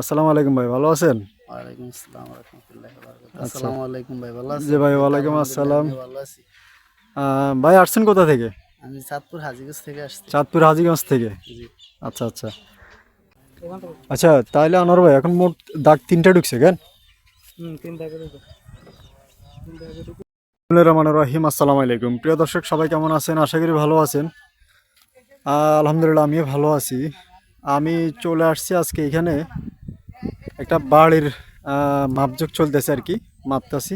আসসালামু আলাইকুম ভাই ভালো আছেন? ওয়ালাইকুম আসসালাম রহমতুল্লাহ আচ্ছা। আসসালামু আলাইকুম ভাই ভালো আছেন? জি ভাই, ওয়ালাইকুম আসসালাম। আমি ভালো আছি। ভাই আসছেন কোথা থেকে? আমি চাঁদপুর হাজিগঞ্জ থেকে আসছি। চাঁদপুর হাজিগঞ্জ থেকে? আচ্ছা আচ্ছা। আচ্ছা তাইলে আনোয়ার ভাই এখন মোট দাগ তিনটা ঢুকছে কেন? রহমান রহিম আসসালামু আলাইকুম। প্রিয় দর্শক সবাই কেমন আছেন? আশা করি ভালো আছেন। আলহামদুলিল্লাহ আমিও ভালো আছি। আমি চলে আসছি আজকে এখানে একটা বাড়ির মাপযোগ চলতেছে আর কি মাপতাছি।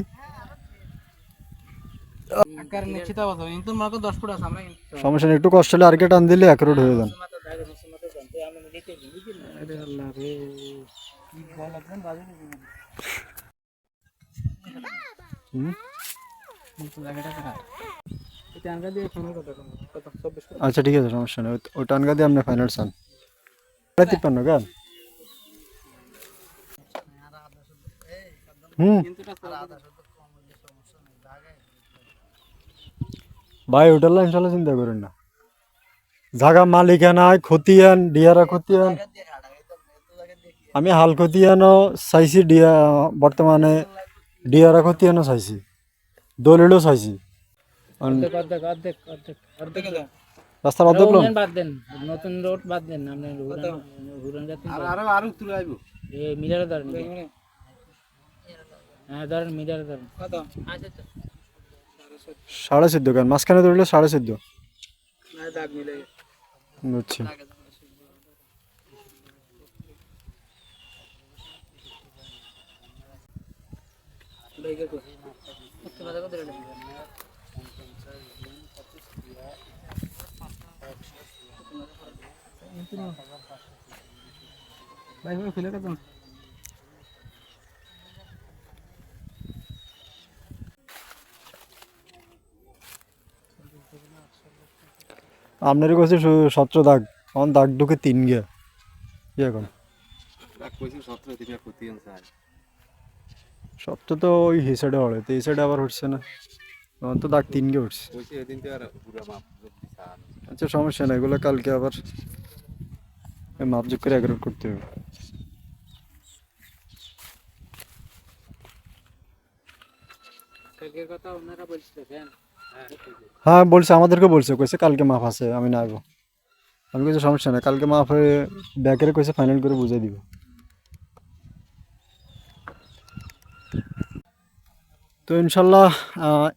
সমস্যা একটু কষ্ট হলে আর কে টান দিলে এক রোড হয়ে যান আচ্ছা ঠিক আছে সমস্যা নেই। ওই টানগা দিয়ে আপনি ফাইনাল চান তিপ্পান্ন গান? ভাই ওটার লাইন ইনশাল্লাহ চিন্তা করেন না। জাগা মালিকানায় খতিয়ান ডিয়ারা খতিয়ান। আমি হাল খতিয়ানও চাইছি ডিয়া বর্তমানে ডিয়ারা খতিয়ানও চাইছি। দলিলও চাইছি। অর্ধেক অর্ধেক অর্ধেক অর্ধেক। অর্ধেক দাও রাস্তার অর্ধেক বাদ দেন। নতুন রোড বাদ দেন। আপনি আরও আরও তুলে আইবো। ধরেন। হ্যাঁ ধরেন মিটারে ধরেন। কত? সাড়ে চোদ্দ গান মাঝখানে ধরলে সাড়ে চোদ্দ। না দাগ মিলে বুঝছি ভাই ভাই ফেলে কত আপনার কাছে সতেরো দাগ। আমার দাগ ঢুকে তিন গিয়া। কি এখন? সত্য তো ওই হি সাইডে হলে তো এই সাইডে আবার উঠছে না। আমার তো দাগ তিন গিয়ে উঠছে। আচ্ছা সমস্যা নাই এগুলো কালকে আবার মাপযোগ করে এগারো করতে হবে। কালকের কথা ওনারা বলছিলেন। হ্যাঁ বলছে, আমাদেরকে বলছে, কইছে, কালকে মাফ আছে, আমি না আসব আমি কিছু সমস্যা নাই, কালকে মাফ হয়ে ব্যাকের কইছে ফাইনাল করে বুঝিয়ে দিব। তো ইনশাল্লাহ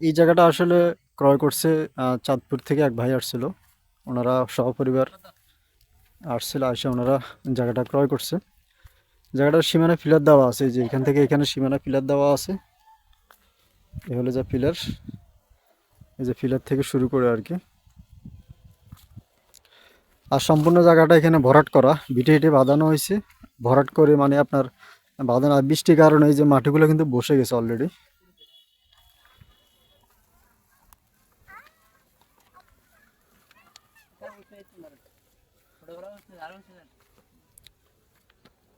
এই জায়গাটা আসলে ক্রয় করছে চাঁদপুর থেকে এক ভাই আসছিল। ওনারা সহপরিবার আসছিল আসে ওনারা জায়গাটা ক্রয় করছে। জায়গাটার সীমানা ফিলার দেওয়া আছে যে এখান থেকে এখানে সীমানা ফিলার দেওয়া আছে। এ হলো যা পিলার এই যে ফিলার থেকে শুরু করে আর কি। আর সম্পূর্ণ জায়গাটা এখানে ভরাট করা বিটে হিটে বাঁধানো হয়েছে। ভরাট করে মানে আপনার বাঁধানো আর বৃষ্টির কারণে এই যে মাটিগুলো কিন্তু বসে গেছে অলরেডি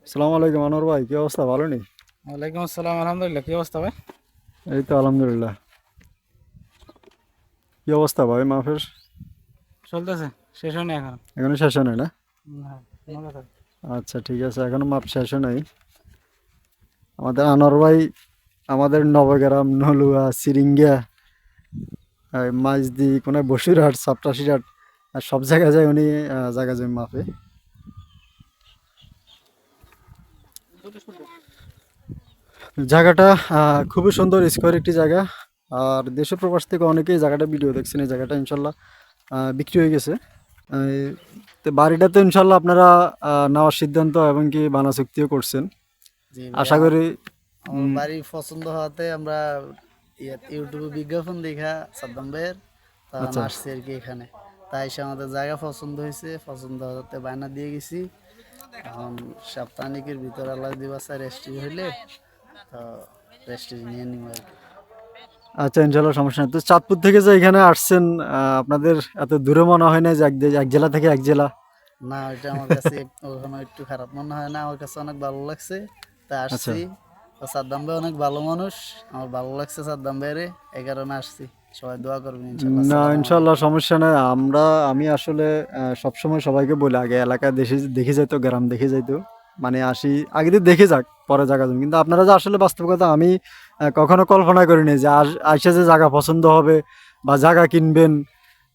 আসসালামু আলাইকুম আনোয়ার ভাই কি অবস্থা? ভালো নেই ওয়ালাইকুম আসসালাম আলহামদুলিল্লাহ কি অবস্থা ভাই? এই তো আলহামদুলিল্লাহ। কি অবস্থা ভাই মাফের চলতেছে শেষ হয়নি এখন। এখনও শেষ হয় না? না, নেই। আচ্ছা ঠিক আছে এখনও মাপ শেষ হয় নাই। আমাদের আনোয়ার ভাই আমাদের নবগ্রাম নলুয়া সিরিঙ্গা মাঝদি কোনো বসিরহাট সাপটাশিরহাট আর সব জায়গায় যায় উনি জায়গা জমি মাপে। জায়গাটা খুবই সুন্দর স্কোয়ার একটি জায়গা। আর দেশের প্রবাস থেকে অনেকেই জায়গাটা ভিডিও দেখছেন এই জায়গাটা ইনশাল্লাহ বিক্রি হয়ে গেছে। তো বাড়িটা তো ইনশাল্লাহ আপনারা নেওয়ার সিদ্ধান্ত এবং কি বানা চুক্তিও করছেন। আশা করি বাড়ি পছন্দ হওয়াতে আমরা ইয়ে- ইউটিউবে বিজ্ঞাপন দেখা সাদ্দাম ভাইয়ের। তখন আচ্ছা। আসছি আর কি এখানে। তাই এসে আমাদের জায়গা পছন্দ হয়েছে পছন্দ হতে বায়না দিয়ে গেছি। এখন সপ্তাহিকের ভিতর আল্লাহ দিবাসা রেস্ট্রি হইলে তো রেস্ট্রি নিয়ে নিব আর কি। আচ্ছা ইনশাল্লাহ সমস্যা নেই। তো চাঁদপুর থেকে যে এখানে আসছেন আপনাদের এত দূরে মনে হয় না যে এক জেলা থেকে এক জেলা? না ওইটা আমার কাছে ওখানে একটু খারাপ মনে হয় না। আমার কাছে অনেক ভালো লাগছে। তা আসছি। সাদ্দাম ভাই অনেক ভালো মানুষ। আমার ভালো লাগছে সাদ্দাম ভাইরে। এই কারণে আসছি। সবাই দোয়া করবেন না ইনশাল্লাহ সমস্যা নেই। আমরা আমি আসলে সবসময় সবাইকে বলি আগে এলাকায় দেশে দেখে যাইতো গ্রাম দেখে যাইতো। মানে আসি, আগে দিয়ে দেখে যাক পরে জায়গা জমি কিন্তু আপনারা যে আসলে বাস্তব কথা, আমি কখনো কল্পনা করিনি যে আস যে জায়গা পছন্দ হবে বা জায়গা কিনবেন।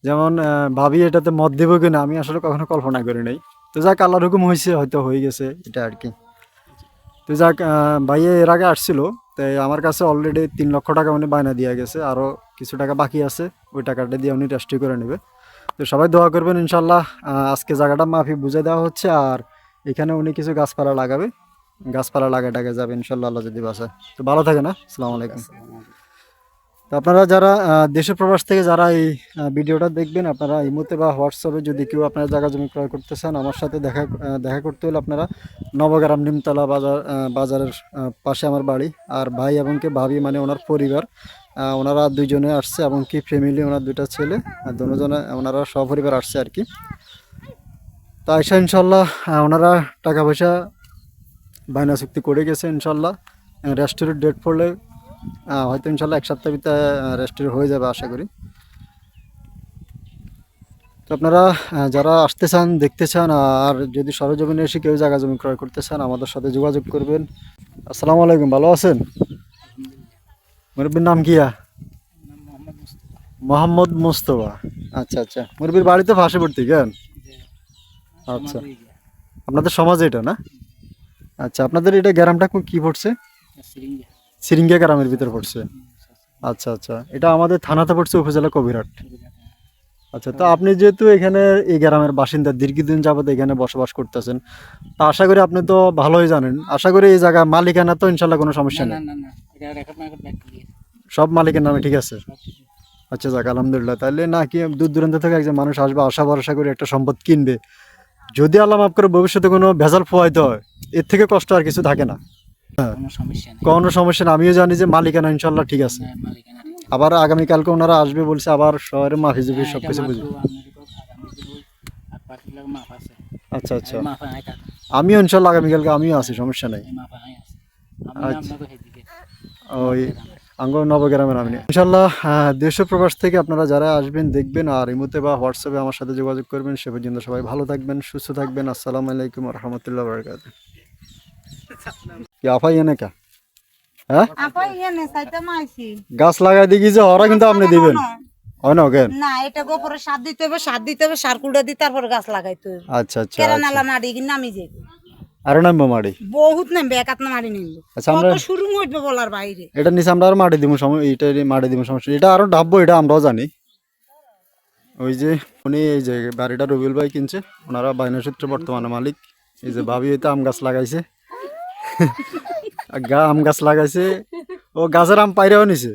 যেমন ভাবি এটাতে মত দেবো কিনা, আমি আসলে কখনো কল্পনা করি নাই। তো যাক, আল্লাহর হুকুম হয়েছে, হয়তো হয়ে গেছে এটা আর কি। তো যাক ভাইয়া এর আগে আসছিল তাই আমার কাছে অলরেডি তিন লক্ষ টাকা উনি বায়না দিয়ে গেছে আরও কিছু টাকা বাকি আছে, ওই টাকাটা দিয়ে উনি রেস্টি করে নেবে। তো সবাই দোয়া করবেন ইনশাল্লাহ আজকে জায়গাটা মাফি বুঝে দেওয়া হচ্ছে, আর এখানে উনি কিছু গাছপালা লাগাবে। গাছপালা লাগায় টাকা যাবে ইনশাল্লাহ আল্লাহ যদি বাসায় তো ভালো থাকে না আসসালামু আলাইকুম। তো আপনারা যারা দেশের প্রবাস থেকে যারা এই ভিডিওটা দেখবেন, আপনারা ইমোতে বা হোয়াটসঅ্যাপে যদি কেউ আপনারা জায়গা জমি ক্রয় করতে চান, আমার সাথে দেখা দেখা করতে হলে আপনারা নবগ্রাম নিমতলা বাজার বাজারের পাশে আমার বাড়ি। আর ভাই এবং কি ভাবি মানে ওনার পরিবার। ওনারা দুইজনে আসছে এবং কি ফ্যামিলি ওনার দুইটা ছেলে। আর দুজনে, ওনারা সপরিবার আসছে আর কি। তো আইসা ইনশাল্লাহ ওনারা টাকা পয়সা বায়না চুক্তি করে গেছে ইনশাল্লাহ। রেস্টুরেন্ট ডেট পড়লে হয়তো ইনশাল্লাহ এক সপ্তাহ ভিতরে রেস্টুরেন্ট হয়ে যাবে আশা করি। তো আপনারা যারা আসতে চান দেখতে চান আর যদি সরজমিনে এসে কেউ জায়গা জমি ক্রয় করতে চান আমাদের সাথে যোগাযোগ করবেন। আসসালামু আলাইকুম ভালো আছেন? মুরব্বীর নাম কিয়া মোহাম্মদ মোস্তফা। আচ্ছা আচ্ছা। মুরব্বীর বাড়িতে ফাঁসে পড়তে কেন? আচ্ছা। আপনাদের সমাজে এটা না? আচ্ছা আপনাদের এটা গ্রামটা কি পড়ছে? সিরিঙ্গা। গ্রামের ভিতর পড়ছে। আচ্ছা আচ্ছা। এটা আমাদের থানাতে পড়ছে উপজেলা কবিরহাট। আচ্ছা তো আপনি যেহেতু এখানে এই গ্রামের বাসিন্দা দীর্ঘদিন যাবত এখানে বসবাস করতেছেন তা আশা করি আপনি তো ভালোই জানেন। আশা করি এই জায়গা মালিকানা তো ইনশাল্লাহ কোনো সমস্যা নেই। সব মালিকের নামে ঠিক আছে? আচ্ছা যাক আলহামদুলিল্লাহ। তাহলে না কি দূর দূরান্ত থেকে একজন মানুষ আসবে আশা ভরসা করে একটা সম্পদ কিনবে। যদি আল্লাহ মাফ করে ভবিষ্যতে কোনো ভেজাল ফোয়াইতে হয় এর থেকে কষ্ট আর কিছু থাকে না। কোনো সমস্যা না আমিও জানি যে মালিকানা ইনশাল্লাহ ঠিক আছে। না, মালিকানা ঠিক আছে। আবার আগামীকালকে ওনারা আসবে বলছে আবার শহরে মাফি জুফি হ্যাঁ, সব কিছু বুঝবে। আচ্ছা আচ্ছা। আমিও ইনশাল্লাহ আগামীকালকে আমিও আছি সমস্যা নাই। আচ্ছা। ওই আঙ্গ নবগ্রামের আমি ইনশাল্লাহ দেশ প্রবাস থেকে আপনারা যারা আসবেন দেখবেন আর ইমুতে বা হোয়াটসঅ্যাপে আমার সাথে যোগাযোগ করবেন। সে পর্যন্ত সবাই ভালো থাকবেন সুস্থ থাকবেন। আসসালামু আলাইকুম রহমতুল্লাহ বরকাত কি আফাই এনে কা হ্যাঁ? মাইছি গাছ লাগাই দেখি যে ওরা কিন্তু আপনি দিবেন। হয় না। কেন? না এটা গোপরে সার দিতে হবে সার দিতে হবে সার কুড়ে দিয়ে তারপর গাছ লাগাইতে হবে। আচ্ছা আচ্ছা নামি আরও নামবো মাড়ি? বহুত নামবে একাত না মারি নিল। আচ্ছা আমরা শুরু হইবে বলার বাইরে? এটা নিচে আমরা আর দিব সময় দিব সমস্যা এটা আরও ডাববো এটা আমরাও জানি। ওই যে উনি এই যে বাড়িটা রবিউল ভাই কিনছে ওনারা বাইনা সূত্রে বর্তমানে মালিক। এই যে ভাবি হইতে আম গাছ লাগাইছে। গা আম গাছ লাগাইছে। ও গাছের আম পাইরেও নিছে।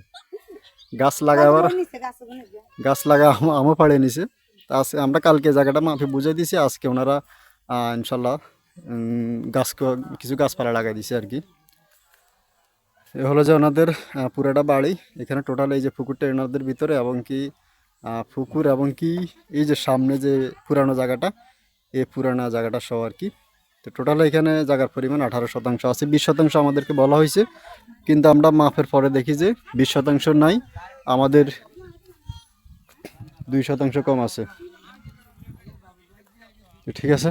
গাছ লাগাবার গাছ লাগা আম আমও পাড়িয়ে নিছে। তা আমরা কালকে জায়গাটা মাফি বুঝাই দিছি আজকে ওনারা ইনশাল্লাহ গাছ কিছু গাছপালা লাগাই দিছে আর কি। এ হলো যে ওনাদের পুরাটা বাড়ি। এখানে টোটাল এই যে পুকুরটা এনাদের ভিতরে এবং কি পুকুর এবং কি, এই যে সামনে যে পুরানো জায়গাটা, এই পুরানো জায়গাটা সহ আর কি। তো টোটাল এখানে জায়গার পরিমাণ আঠারো শতাংশ আছে। বিশ শতাংশ আমাদেরকে বলা হয়েছে। কিন্তু আমরা মাফের পরে দেখি যে বিশ শতাংশ নাই, আমাদের দুই শতাংশ কম আছে। ঠিক আছে?